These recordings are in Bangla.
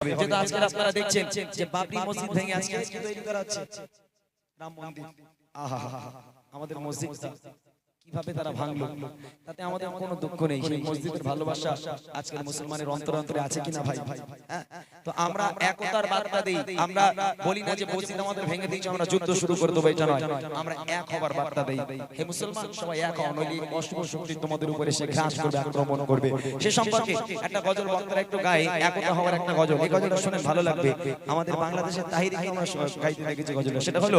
যেহেতু আজকে আপনারা দেখছেন যে বাবরি মসজিদ ভেঙে আজকে তৈরি করা হচ্ছে। রাম মন্দির। আহা আমাদের মসজিদটা। কীভাবে তারা ভাঙলো? তাতে আমাদের কোনো দুঃখ নেই সেই মসজিদের ভালোবাসা আজকের মুসলমানের অন্তর অন্তরে আছে কিনা ভাই? হ্যাঁ? তো আমরা একতার বার্তা দেই। আমরা বলি না যে মসজিদ আমাদের ভেঙে দিয়েছে আমরা যুদ্ধ শুরু করে দেবো এটা নয়। আমরা এক হবার বার্তা দেই। হে মুসলমান সবাই এক হও নইলে অশুভ শক্তি তোমাদের উপরে সে ঘাস করবে আক্রমণ করবে। সে সম্পর্কে একটা গজল বক্তারা একটু গায়ে একতা হওয়ার একটা গজল। এই গজলটা শুনে ভালো লাগবে। আমাদের বাংলাদেশের তাহিরিকে আমরা গাইতে দেখেছি গজলটা। সেটা হলো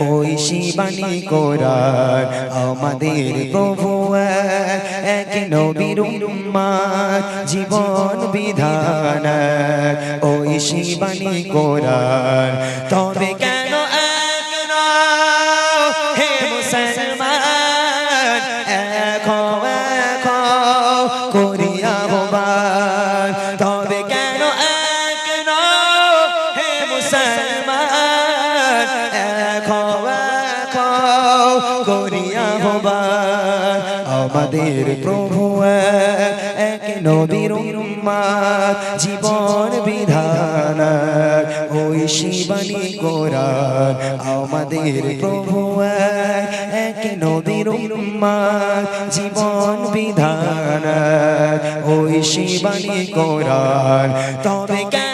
ওই শিবানী কোরআন আমাদের প্রভু এক নবীর উম্মাদ, জীবন বিধান। ওই শিবানী কোরআন তবে কেন হে মুসলমান হও, এক করিয়া তবে কেন এক হে মুসলমান করিয়া আমাদের প্রভু এক, নবীর উম্মাদ, জীবন বিধান ওই শিবানী কোরআন আমাদের প্রভু এক, নবীর উম্মাদ, জীবন বিধান ওই শিবানী কোরআন তবে কেন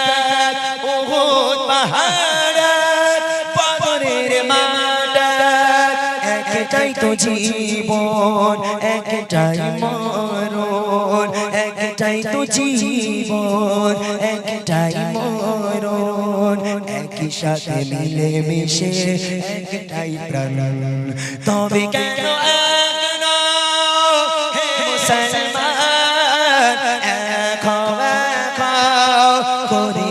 পাহাড় একটাই তো জীবন একটাই মরণ একটাই তো জীবন একটাই মরণ। একই সাথে মিলে মিশে একটাই প্রাণ। তবে কেন হও, এক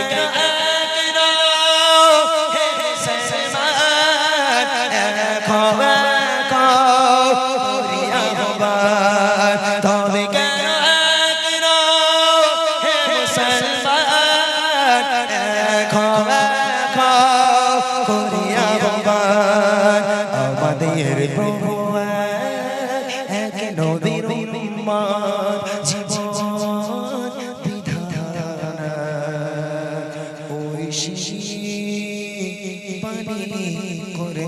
নদীর জীবন বিধান ওই শিশি পানি করে